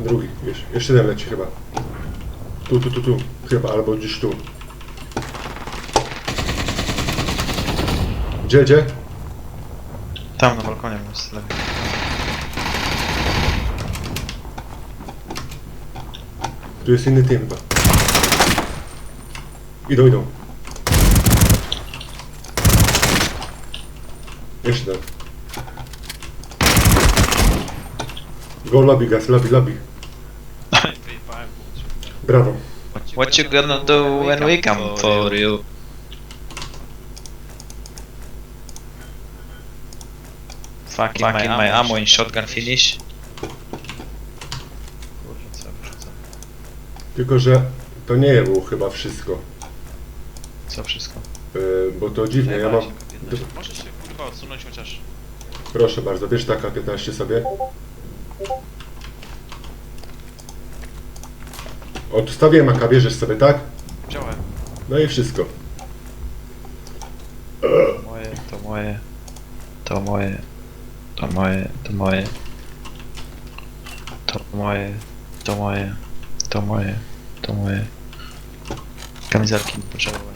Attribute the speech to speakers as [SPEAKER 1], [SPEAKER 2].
[SPEAKER 1] drugi. Jesz, jeszcze jeden leci chyba. Tu, tu, tu, tu. Chyba, albo gdzieś tu. Gdzie, gdzie?
[SPEAKER 2] Tam na balkonie z lewej.
[SPEAKER 1] Tu jest inny team chyba. Idą, idą. Jeszcze ten. Go lobby, guys, lobby, lobby. Brawo.
[SPEAKER 2] What you gonna do when we come for you? Fucking, Fucking my, ammo in shotgun finish.
[SPEAKER 1] Tylko, że to nie było chyba wszystko.
[SPEAKER 2] Co wszystko?
[SPEAKER 1] Yy, bo to dziwnie, ja mam...
[SPEAKER 2] Możesz się kurwa odsunąć chociaż.
[SPEAKER 1] Proszę bardzo, bierz taka 15 sobie. Odstawiłem AK, bierzesz sobie, tak?
[SPEAKER 2] Wziąłem.
[SPEAKER 1] No i wszystko.
[SPEAKER 2] Moje, to moje. To moje. To moje, to moje. To moje, to moje. To moje, to moje. Kamizelki potrzebowałem.